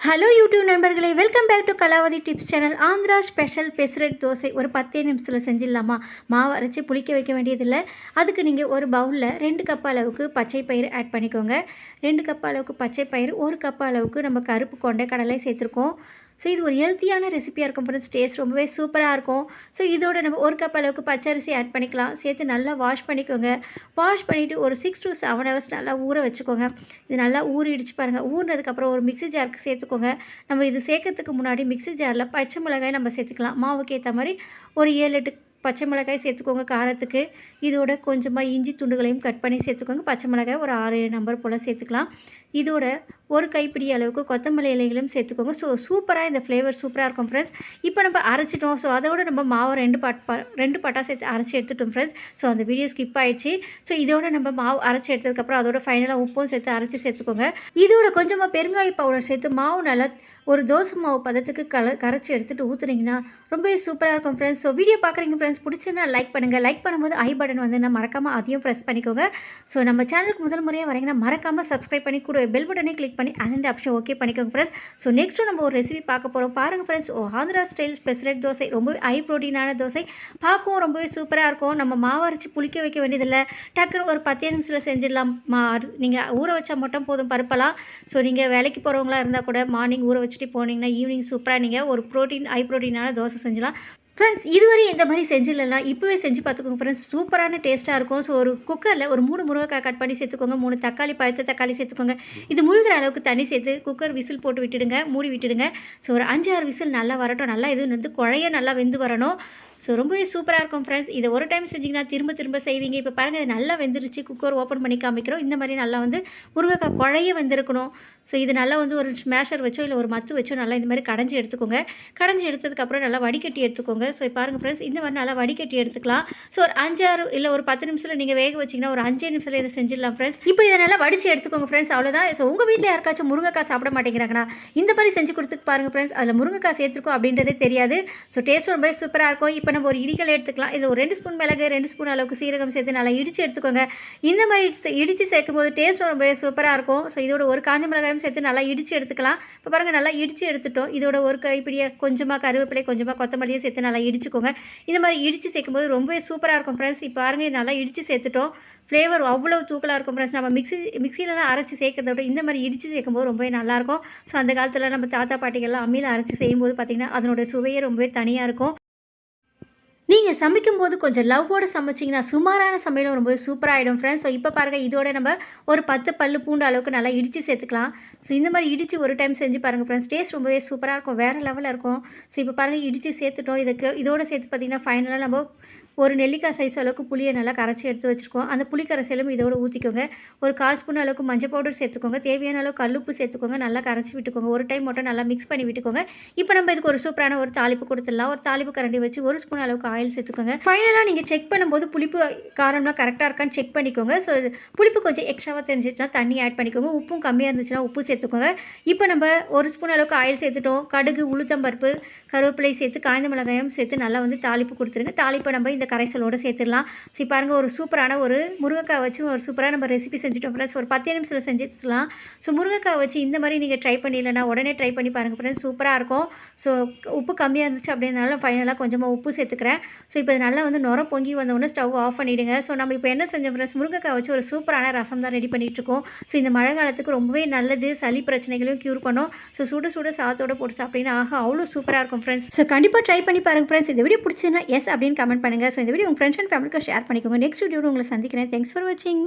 Hello YouTube நண்பர்களே. Welcome back to Kalavathi tips channel Andhra special pesarattu dosa ஒரு பத்தே நிமிஷத்தில் செஞ்சிடலாமா? மாவு அரைச்சி புளிக்க வைக்க வேண்டியதில்லை. அதுக்கு நீங்கள் ஒரு பவுலில் ரெண்டு கப் அளவுக்கு பச்சை பயிறு ஆட் பண்ணிக்கோங்க. ரெண்டு கப் அளவுக்கு பச்சை பயிறு ஒரு கப் அளவுக்கு நம்ம கருப்பு கொண்டை கடலை சேர்த்துருக்கோம். ஸோ இது ஒரு ஹெல்த்தியான ரெசிபியாக இருக்கும் ஃப்ரெண்ட்ஸ் டேஸ்ட் ரொம்பவே சூப்பராக இருக்கும். ஸோ இதோட நம்ம ஒரு கப் அளவுக்கு பச்சரிசி ஆட் பண்ணிக்கலாம். சேர்த்து நல்லா வாஷ் பண்ணிக்கோங்க. வாஷ் பண்ணிவிட்டு ஒரு சிக்ஸ் டு செவன் ஹவர்ஸ் நல்லா ஊற வச்சுக்கோங்க. இது நல்லா ஊறிடுச்சு பாருங்கள் ஊறினதுக்கப்புறம் ஒரு மிக்சி ஜாருக்கு சேர்த்துக்கோங்க. நம்ம இது சேர்க்கறதுக்கு முன்னாடி மிக்ஸி ஜாரில் பச்சை மிளகாய் நம்ம சேர்த்துக்கலாம். மாவுக்கு ஏற்ற மாதிரி ஒரு ஏழு எட்டு பச்சை மிளகாய் சேர்த்துக்கோங்க காரத்துக்கு. இதோட கொஞ்சமாக இஞ்சி துண்டுகளையும் கட் பண்ணி சேர்த்துக்கோங்க. பச்சை மிளகாய் ஒரு ஆறு ஏழு நம்பர் போல் சேர்த்துக்கலாம். இதோட ஒரு கைப்பிடி அளவுக்கு கொத்தமல்லி இலைகளும் சேர்த்துக்கோங்க. ஸோ சூப்பராக இந்த ஃப்ளேவர் சூப்பராக இருக்கும் ஃப்ரெண்ட்ஸ் இப்போ நம்ம அரைச்சிட்டோம். ஸோ அதோட நம்ம மாவை ரெண்டு பாட் பா ரெண்டு பாட்டாக சேர்த்து அரைச்சி எடுத்துட்டோம் ஃப்ரெண்ட்ஸ் ஸோ அந்த வீடியோ ஸ்கிப் ஆயிடுச்சு. ஸோ இதோட நம்ம மாவு அரைச்சி எடுத்ததுக்கப்புறம் அதோட ஃபைனலாக உப்பும் சேர்த்து அரைச்சி சேர்த்துக்கோங்க. இதோட கொஞ்சமாக பெருங்காய பவுடர் சேர்த்து மாவு நல்லா ஒரு தோசை மாவு பதத்துக்கு கல கரைச்சி எடுத்துகிட்டு ஊற்றுனீங்கன்னா ரொம்பவே சூப்பராக இருக்கும் ஃப்ரெண்ட்ஸ் ஸோ வீடியோ பார்க்குறீங்க ஃப்ரெண்ட்ஸ் பிடிச்சுன்னா லைக் பண்ணுங்கள் லைக் பண்ணும்போது ஐ பட்டன் வந்து நான் மறக்காமல் அதையும் ப்ரெஸ் பண்ணிக்கோங்க. ஸோ நம்ம சேனலுக்கு முதல் முறையாக வரீங்கன்னா மறக்காமல் சப்ஸ்கிரைப் பண்ணி கூட பெல் பட்டனே கிளிக் பண்ணி அண்ட் ஆப்ஷன் ஓகே பண்ணிக்கோங்க ஃப்ரெண்ட்ஸ் ஸோ நெக்ஸ்ட்டு நம்ம ஒரு ரெசிபி பார்க்க போகிறோம் பாருங்கள் friends Andhra style special dosa. ரொம்பவே ஹை ப்ரோட்டீனான தோசை. பார்க்கவும் ரொம்பவே சூப்பராக இருக்கும். நம்ம மாவு அரைச்சி புளிக்க வைக்க வேண்டியதில்லை. டக்குன்னு ஒரு பத்தே நிமிஷத்தில் செஞ்சிடலாம். மா நீங்கள் ஊற வச்சா மட்டும் போதும் பருப்பெல்லாம். ஸோ நீங்கள் வேலைக்கு போகிறவங்களா இருந்தால் கூட மார்னிங் ஊற வச்சுட்டு போனீங்கன்னா ஈவினிங் சூப்பராக நீங்கள் ஒரு ப்ரோட்டீன் ஹை ப்ரோட்டீனான தோசை செஞ்சலாம் ஃப்ரெண்ட்ஸ் இதுவரை இந்த மாதிரி செஞ்சிடலாம். இப்போவே செஞ்சு பார்த்துக்கோங்க ஃப்ரெண்ட்ஸ் சூப்பரான டேஸ்ட்டாக இருக்கும். ஸோ ஒரு குக்கரில் ஒரு மூணு முருங்கைக்காய் கட் பண்ணி சேர்த்துக்கோங்க. மூணு தக்காளி பழுத்த தக்காளி சேர்த்துக்கோங்க. இது முழுகிற அளவுக்கு தண்ணி சேர்த்து குக்கர் விசில் போட்டு விட்டுடுங்க மூடி விட்டுடுங்க. ஸோ ஒரு அஞ்சு ஆறு விசில் நல்லா வரட்டும். நல்லா இது வந்து குழைய நல்லா வெந்து வரணும். ஸோ ரொம்பவே சூப்பராக இருக்கும் ஃப்ரெண்ட்ஸ் இதை ஒரு டைம் செஞ்சிங்கன்னா திரும்ப திரும்ப செய்வீங்க. இப்போ பாருங்கள் இது நல்லா வெந்துருச்சு. குக்கர் ஓப்பன் பண்ணி காமிக்கிறோம். இந்த மாதிரி நல்லா வந்து முருங்கைக்காய் குழைய வந்திருக்கணும். ஸோ இது நல்லா வந்து ஒரு ஸ்மேஷர் வச்சோ இல்லை ஒரு மத்து வச்சோ நல்லா இந்த மாதிரி கடைஞ்சி எடுத்துக்கோங்க. கடைஞ்சி எடுத்ததுக்கப்புறம் நல்லா வடிகட்டி எடுத்துக்கோங்க. ஸோ பாருங்கள் ஃப்ரெண்ட்ஸ் இந்த மாதிரி நல்லா வடிகட்டி எடுத்துக்கலாம். ஸோ ஒரு அஞ்சாறு இல்லை ஒரு பத்து நிமிஷத்தில் நீங்கள் வேக வச்சிங்கன்னா ஒரு அஞ்சே நிமிஷத்தில் இதை செஞ்சிடலாம் ஃப்ரெண்ட்ஸ் இப்போ இதை நல்லா வடித்து எடுத்துக்கோங்க ஃப்ரெண்ட்ஸ் அவ்வளோதான் ஸோ உங்கள் வீட்டில் யாருக்காச்சும் முருங்கைக்காய் சாப்பிட மாட்டேங்கிறாங்கன்னா இந்த மாதிரி செஞ்சு கொடுத்துக்கு பாருங்கள் ஃப்ரெண்ட்ஸ் அதில் முருங்கைக்காய் சேர்த்துருக்கோம் அப்படின்றதே தெரியாது. ஸோ டேஸ்ட் ரொம்ப சூப்பராக இருக்கும். இப்போ இப்போ நம்ம ஒரு இடிகளை எடுத்துக்கலாம். இதில் ஒரு ரெண்டு ஸ்பூன் மிளகு ரெண்டு ஸ்பூன் அளவுக்கு சீரகம் சேர்த்து நல்லா இடித்து எடுத்துக்கோங்க. இந்த மாதிரி இடித்து சேர்க்கும் போது டேஸ்ட் ரொம்ப சூப்பராக இருக்கும். ஸோ இதோட ஒரு காஞ்ச மிளகாயும் சேர்த்து நல்லா இடித்து எடுத்துக்கலாம். இப்போ பாருங்கள் நல்லா இடித்து எடுத்துட்டோம். இதோட ஒரு கைப்பிடியை கொஞ்சமாக கருவேப்பிலை கொஞ்சமாக கொத்தமல்லியும் சேர்த்து நல்லா இடிச்சுக்கோங்க. இந்த மாதிரி இடித்து சேர்க்கும்போது ரொம்பவே சூப்பராக இருக்கும் ஃப்ரெண்ட்ஸ் இப்போ பாருங்க நல்லா இடித்து சேர்த்துட்டோம். ஃப்ளேவர் அவ்வளோ தூக்கலாக இருக்கும் ஃப்ரெண்ட்ஸ் நம்ம மிக்ஸி மிக்சிலலாம் அரைச்சி சேர்க்கறத விட இந்த மாதிரி இடித்து சேர்க்கும்போது ரொம்பவே நல்லாயிருக்கும் ஸோ அந்த காலத்தில் நம்ம தாத்தா பாட்டிகள்லாம் அம்மியில் அரைச்சி செய்யும்போது பார்த்திங்கன்னா அதனோட சுவையே ரொம்பவே தனியாக இருக்கும். நீங்கள் சமைக்கும்போது கொஞ்சம் லவ்வோடு சமைச்சிங்கன்னா சுமாரான சமையலும் ரொம்ப சூப்பராகிடும் ஃப்ரெண்ட்ஸ் ஸோ இப்போ பாருங்கள் இதோட நம்ம ஒரு பத்து பல்லு பூண்டு அளவுக்கு நல்லா இடித்து சேர்த்துக்கலாம். ஸோ இந்த மாதிரி இடித்து ஒரு டைம் செஞ்சு பாருங்கள் ஃப்ரெண்ட்ஸ் டேஸ்ட் ரொம்பவே சூப்பராக இருக்கும். வேறு லெவலில் இருக்கும். ஸோ இப்போ பாருங்கள் இடித்து சேர்த்துட்டோம். இதுக்கு இதோட சேர்த்து பார்த்திங்கன்னா ஃபைனலாக நம்ம ஒரு நெல்லிக்காய் சைஸ் அளவுக்கு புளியை நல்லா கரைச்சி எடுத்து வச்சுருக்கோம். அந்த புளி கரைசலும் இதோட ஊற்றிக்கோங்க ஒரு கால் ஸ்பூன் அளவுக்கு மஞ்சள் பவுடர் சேர்த்துக்கோங்க. தேவையான அளவு கல்லுப்பு சேர்த்துக்கோங்க. நல்லா கரைச்சி விட்டுக்கோங்க. ஒரு டைம் மட்டும் நல்லா மிக்ஸ் பண்ணி விட்டுக்கோங்க. இப்போ நம்ம இதுக்கு ஒரு சூப்பரான ஒரு தாளிப்பு கொடுத்துடலாம். ஒரு தாளிப்பு கரண்டி வச்சு ஒரு ஸ்பூன் அளவுக்கு ஆயில் சேர்த்துக்கோங்க. ஃபைனலாக நீங்கள் செக் பண்ணும்போது புளிப்பு காரம்லாம் கரெக்டாக இருக்கான்னு செக் பண்ணிக்கோங்க. ஸோ புளிப்பு கொஞ்சம் எக்ஸ்ட்ராவாக தெரிஞ்சிச்சுன்னா தண்ணி ஆட் பண்ணிக்கோங்க. உப்பும் கம்மியாக இருந்துச்சுன்னா உப்பு சேர்த்துக்கோங்க. இப்போ நம்ம ஒரு ஸ்பூன் அளவுக்கு ஆயில் சேர்த்துட்டோம். கடுகு உளுத்தம்பருப்பு கருவேப்பிலை சேர்த்து காய்ந்த மிளகாயம் சேர்த்து நல்லா வந்து தாளிப்பு கொடுத்துருங்க. தாளிப்பை நம்ம இந்த கரைசலோடு சேர்த்துடலாம். ஸோ இப்போ பாருங்கள் ஒரு சூப்பரான ஒரு முருங்கைக்காய் வச்சு ஒரு சூப்பராக நம்ம ரெசிபி செஞ்சுட்டோம் ஃப்ரெண்ட்ஸ் ஒரு பத்து நிமிஷத்தில் செஞ்சுக்கலாம். ஸோ முருங்கைக்காய் வச்சு இந்த மாதிரி நீங்கள் ட்ரை பண்ணிடலன்னா உடனே ட்ரை பண்ணி பாருங்கள் ஃப்ரெண்ட்ஸ் சூப்பராக இருக்கும். ஸோ உப்பு கம்மியாக இருந்துச்சு அப்படின்னால ஃபைனலாக கொஞ்சமாக உப்பு சேர்த்துக்கிறேன். ஸோ இப்போ இது நல்லா வந்து நுர பொங்கி வந்தோடனே ஸ்டவ் ஆஃப் பண்ணிவிடுங்க ஸோ நம்ம இப்போ என்ன செஞ்சோம் ஃப்ரெண்ட்ஸ் முருங்கைக்காய் வச்சு ஒரு சூப்பரான ரசம் தான் ரெடி பண்ணிகிட்ருக்கோம் இருக்கோம். ஸோ இந்த மழை காலத்துக்கு ரொம்பவே நல்லது. சளி பிரச்சனைகளையும் க்யூர் பண்ணும். ஸோ சுட சுட சாத்தோட போட்டு சாப்பிட்டீங்கன்னா ஆக அவ்வளோ சூப்பராக இருக்கும் ஃப்ரெண்ட்ஸ் ஸோ கண்டிப்பாக ட்ரை பண்ணி பாருங்க ஃப்ரெண்ட்ஸ் இந்த வீடியோ பிடிச்சதுன்னா எஸ் அப்படின்னு கமெண்ட் பண்ணுங்கள் ஸோ இந்த வீடியோ உங்கள் ஃப்ரெண்ட்ஸ் அண்ட் ஃபேமிலிக்கு ஷேர் பண்ணிக்கோங்க. நெக்ஸ்ட் வீடியோ உங்களை சந்திக்கிறேன். தேங்க்ஸ் ஃபார் வாட்சிங்